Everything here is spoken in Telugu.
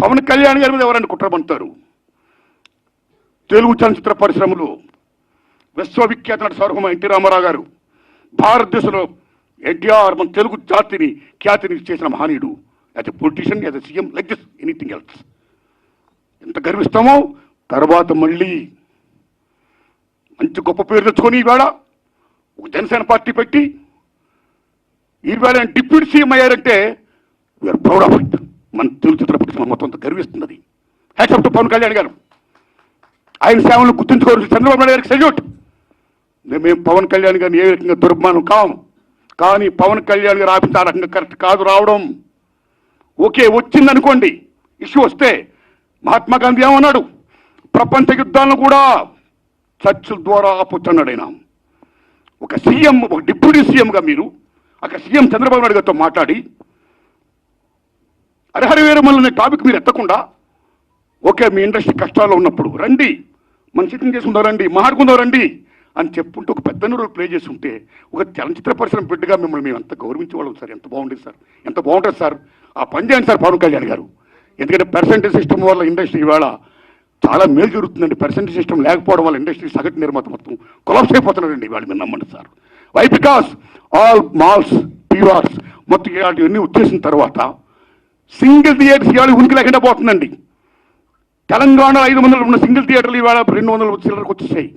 పవన్ కళ్యాణ్ గారి మీద ఎవరైనా కుట్రమంటారు? తెలుగు చలనచిత్ర పరిశ్రమలో విశ్వవిఖ్యాత నటి సార్వభౌమ ఎన్టీ రామారావు గారు భారతదేశంలో ఎన్టీఆర్ మన తెలుగు జాతిని ఖ్యాతిని చేసిన మహనీయుడు. As a politician as a CM like this anything else ఎంత గర్విస్తామో? తర్వాత మళ్ళీ మంచి గొప్ప పేరు తెచ్చుకొని ఈవేళ ఒక జనసేన పార్టీ పెట్టి ఈవేళ డిప్యూటీ సీఎం అయ్యారంటే వీఆర్ ప్రౌడ్ ఆఫ్ ఇట్ మన తెలుగు చిత్ర పరిశ్రమ మొత్తం అంత గర్విస్తున్నది hats off to Pawan Kalyan garu. ఆయన సేవలను గుర్తుంచుకోవాల్సిన చంద్రబాబు నాయుడు గారికి సెల్యూట్ మేము పవన్ కళ్యాణ్ గారిని ఏ రకంగా దుర్మానం కాము కానీ పవన్ కళ్యాణ్ గారు ఆఫీస్ ఆ రకంగా కరెక్ట్ కాదు రావడం. ఓకే వచ్చిందనుకోండి. ఇష్యూ వస్తే మహాత్మా గాంధీ ఏమన్నాడు? ప్రపంచ యుద్ధాలను కూడా చర్చల ద్వారా ఆపొచ్చన్నాడు ఆయన. ఒక సీఎం ఒక డిప్యూటీ సీఎంగా మీరు అక్కడ సీఎం చంద్రబాబు నాయుడు గారితో మాట్లాడి హరిహర వీరమల్ అనే టాపిక్ మీరు ఎత్తకుండా ఓకే మీ ఇండస్ట్రీ కష్టాల్లో ఉన్నప్పుడు రండి మన సిట్టింగ్ చేసుకుందాం రండి మాట్లాడుకుందాం రండి అని చెప్పుకుంటూ ఒక పెద్ద రోల్ ప్లే చేసి ఉంటే ఒక చలనచిత్ర పరిశ్రమ బిడ్డగా మిమ్మల్ని మేము ఎంత గౌరవించేవాళ్ళం సార్. ఎంత బాగుండేది సార్. ఎంత బాగుంటుంది సార్. ఆ పని చేయండి సార్ పవన్ కళ్యాణ్ గారు. ఎందుకంటే పర్సెంటేజ్ సిస్టమ్ వల్ల ఇండస్ట్రీ ఇవాళ చాలా మేలు జరుగుతుందండి. పర్సెంటేజ్ సిస్టమ్ లేకపోవడం వల్ల ఇండస్ట్రీ సగటు నిర్మాత మొత్తం కొలాప్స్ అయిపోతున్నారండి ఇవాళ మీరు నమ్మండి sir. Why because all malls PVRs మొత్తం ఇలాంటివన్నీ వచ్చేసిన తర్వాత సింగిల్ థియేటర్స్ ఇవాళ ఉనికి లేకుండా పోతుందండి. తెలంగాణ ఐదు వందలు ఉన్న సింగిల్ థియేటర్లు ఇవాళ రెండు వందల చిల్లరకు వచ్చేసాయి.